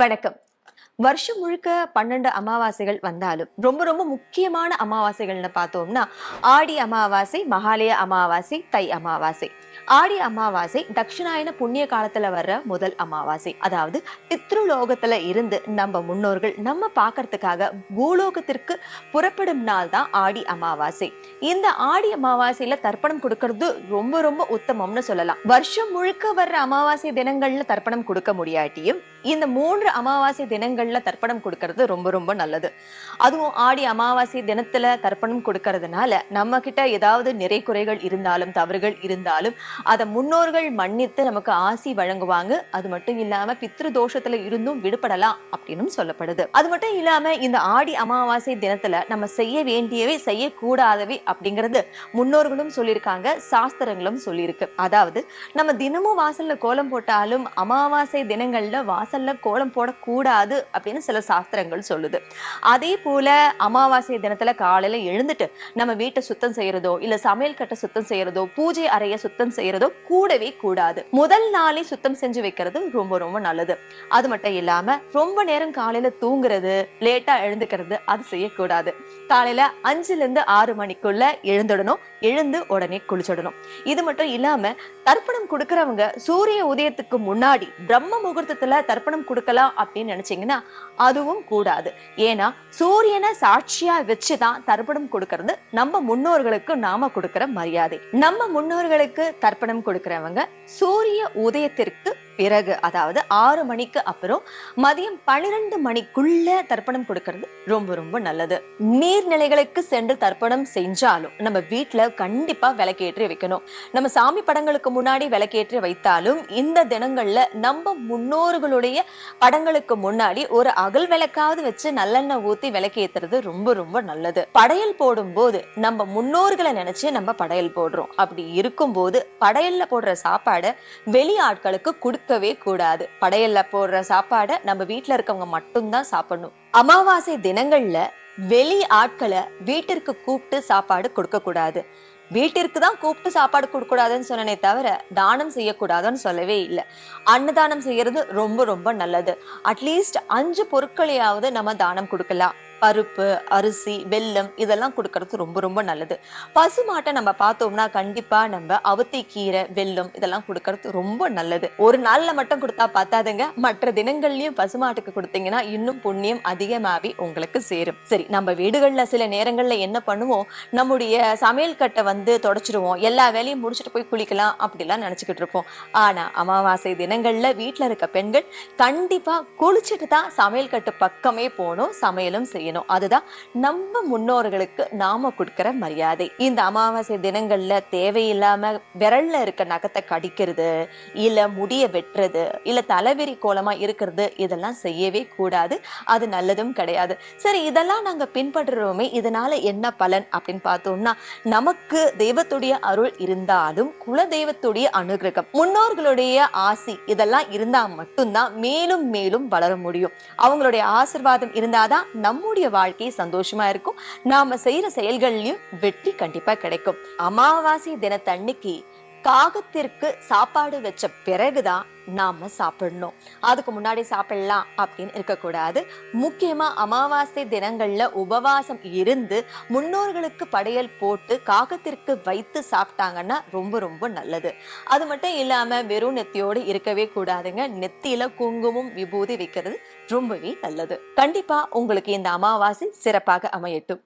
வணக்கம். வருஷம் முழுக்க பன்னெண்டு அமாவாசைகள் வந்தாலும் ரொம்ப ரொம்ப முக்கியமான அமாவாசைகள்னு பார்த்தோம்னா ஆடி அமாவாசை மகாலய அமாவாசை தை அமாவாசை. ஆடி அமாவாசை தட்சிணாயன புண்ணிய காலத்துல வர்ற முதல் அமாவாசை. அதாவது பித்ருலோகத்துல இருந்து நம்ம முன்னோர்கள் நம்ம பார்க்கறதுக்காக பூலோகத்திற்கு புறப்படும் நாள் தான் ஆடி அமாவாசை. இந்த ஆடி அமாவாசையில தர்ப்பணம் கொடுக்கறது ரொம்ப ரொம்ப உத்தமம்னு சொல்லலாம். வருஷம் முழுக்க வர்ற அமாவாசை தினங்கள்ல தர்ப்பணம் கொடுக்க முடியாட்டியும் இந்த மூன்று அமாவாசை தினங்கள்ல தர்ப்பணம் கொடுக்கறது ரொம்ப ரொம்ப நல்லது. அதுவும் ஆடி அமாவாசை தினத்துல தர்ப்பணம் கொடுக்கறதுனால நம்ம கிட்ட ஏதாவது நிறை குறைகள் இருந்தாலும் தவறுகள் இருந்தாலும் அதை முன்னோர்கள் மன்னித்து நமக்கு ஆசி வழங்குவாங்க. அது மட்டும் இல்லாம பித்ரு தோஷத்துல இருந்தும் விடுபடலாம் அப்படின்னு சொல்லப்படுது. அது மட்டும் இல்லாம இந்த ஆடி அமாவாசை தினத்துல நம்ம செய்ய வேண்டியவை செய்யக்கூடாதவை அப்படிங்கிறது முன்னோர்களும் சொல்லியிருக்காங்க சாஸ்திரங்களும் சொல்லியிருக்கு. அதாவது நம்ம தினமும் வாசல்ல கோலம் போட்டாலும் அமாவாசை தினங்கள்ல வாசல்ல கோலம் போடக்கூடாது அப்படின்னு சில சாஸ்திரங்கள் சொல்லுது. அதே போல அமாவாசை தினத்துல காலையில எழுந்துட்டு நம்ம வீட்டை சுத்தம் செய்யறதோ இல்ல சமையல் கட்டை சுத்தம் செய்யறதோ பூஜை அறைய சுத்தம் செய்யறதோ கூடவே கூடாது. முதல் நாளே சுத்தம் செஞ்சு வைக்கிறது ரொம்ப ரொம்ப நல்லது. அது மட்டும் இல்லாம ரொம்ப நேரம் காலையில தூங்குறது லேட்டா எழுந்துக்கிறது அது செய்யக்கூடாது. காலையில அஞ்சுல இருந்து ஆறு மணிக்குள்ள எழுந்துடணும் எழுந்து உடனே குளிச்சிடணும். இது மட்டும் இல்லாம தர்ப்பணம் கொடுக்கறவங்க சூரிய உதயத்துக்கு முன்னாடி பிரம்ம முகூர்த்தத்துல தர்ப்பணம் தர்ப்பணம் கொடுக்கலாம் அப்படின்னு நினைச்சீங்கன்னா அதுவும் கூடாது. ஏன்னா சூரியனை சாட்சியா வச்சுதான் தர்ப்பணம் கொடுக்கறது. நம்ம முன்னோர்களுக்கு நாம கொடுக்கிற மரியாதை. நம்ம முன்னோர்களுக்கு தர்ப்பணம் கொடுக்கறவங்க சூரிய உதயத்திற்கு பிறகு அதாவது ஆறு மணிக்கு அப்புறம் மதியம் பன்னிரெண்டு மணிக்குள்ள தர்ப்பணம் கொடுக்கறது ரொம்ப ரொம்ப நல்லது. நீர்நிலைகளுக்கு சென்று தர்ப்பணம் செஞ்சாலும் நம்ம வீட்டில் கண்டிப்பா விளக்கேற்றி வைக்கணும். நம்ம சாமி படங்களுக்கு முன்னாடி விளக்கேற்றி வைத்தாலும் இந்த தினங்கள்ல நம்ம முன்னோர்களுடைய படங்களுக்கு முன்னாடி ஒரு அகல் விளக்காவது வச்சு நல்லெண்ணெய் ஊத்தி விளக்கேத்துறது ரொம்ப ரொம்ப நல்லது. படையல் போடும்போது நம்ம முன்னோர்களை நினைச்சு நம்ம படையல் போடுறோம். அப்படி இருக்கும்போது படையல்ல போடுற சாப்பாடை வெளி ஆட்களுக்கு கொடுக்கவே கூடாது. படையல்ல போடுற சாப்பாடை நம்ம வீட்டுல இருக்கவங்க மட்டும்தான் சாப்பிடணும். அமாவாசை தினங்கள்ல வெளி ஆட்களை வீட்டிற்கு கூப்பிட்டு சாப்பாடு கொடுக்க கூடாது. வீட்டிற்கு தான் கூப்பிட்டு சாப்பாடு கொடுக்க கூடாதுன்னு சொன்னனே தவிர தானம் செய்யக்கூடாதுன்னு சொல்லவே இல்லை. அன்னதானம் செய்யறது ரொம்ப ரொம்ப நல்லது. அட்லீஸ்ட் அஞ்சு பொருட்களையாவது நம்ம தானம் கொடுக்கலாம். பருப்பு அரிசி வெல்லம் இதெல்லாம் கொடுக்கறது ரொம்ப ரொம்ப நல்லது. பசுமாட்டை நம்ம பார்த்தோம்னா கண்டிப்பா நம்ம அவத்தி கீரை வெல்லம் இதெல்லாம் கொடுக்கறது ரொம்ப நல்லது. ஒரு நாள்ல மட்டும் கொடுத்தா பார்த்தாதுங்க மற்ற தினங்கள்லயும் பசுமாட்டுக்கு கொடுத்தீங்கன்னா இன்னும் புண்ணியம் அதிகமாவே உங்களுக்கு சேரும். சரி நம்ம வீடுகள்ல சில நேரங்கள்ல என்ன பண்ணுவோம்? நம்முடைய சமையல் கட்டை வந்து தொடச்சிருவோம். எல்லா வேலையும் முடிச்சுட்டு போய் குளிக்கலாம் அப்படிலாம் நினைச்சுக்கிட்டு இருப்போம். ஆனா அமாவாசை தினங்கள்ல வீட்ல இருக்க பெண்கள் கண்டிப்பா குளிச்சுட்டு தான் சமையல் கட்டு பக்கமே போகணும் சமையலும் செய்யணும். அதுதான் நம்ம முன்னோர்களுக்கு நாம கொடுக்கிற மரியாதை. இந்த அமாவாசை தினங்கள்ல தேவையில்லாம விரல்ல இருக்க நகத்தை கடிக்கிறது இல்ல முடிய வெட்டுறது இல்ல தலைவெறி கோலமா இருக்கிறது இதெல்லாம் செய்யவே கூடாது. அது நல்லதும் கிடையாது. சரி இதெல்லாம் நாங்க பின்பற்றுறோமே இதனால என்ன பலன் அப்படின்னு பார்த்தோம்னா நமக்கு தெய்வத்துடைய அருள் இருந்தாலும் குல தெய்வத்துடைய அனுகிரகம் முன்னோர்களுடைய ஆசி இதெல்லாம் இருந்தா மட்டும்தான் மேலும் மேலும் வளர முடியும். அவங்களுடைய ஆசிர்வாதம் இருந்தாதான் நம்முடைய வாழ்க்கை சந்தோஷமா இருக்கும். நாம செய்யற செயல்கள்லயும் வெற்றி கண்டிப்பா கிடைக்கும். அமாவாசை தினத்தன்னைக்கு காகத்திற்கு சாப்பாடு வச்ச பிறகுதான் நாம் சாப்பிடணும். அதுக்கு முன்னாடி சாப்பிடலாம் அப்படின்னு இருக்கக்கூடாது. முக்கியமாக அமாவாசை தினங்களில் உபவாசம் இருந்து முன்னோர்களுக்கு படையல் போட்டு காகத்திற்கு வைத்து சாப்பிட்டாங்கன்னா ரொம்ப ரொம்ப நல்லது. அது மட்டும் இல்லாமல் வெறும் நெத்தியோடு இருக்கவே கூடாதுங்க. நெத்தியில் குங்குமம் விபூதி வைக்கிறது ரொம்பவே நல்லது. கண்டிப்பாக உங்களுக்கு இந்த அமாவாசை சிறப்பாக அமையட்டும்.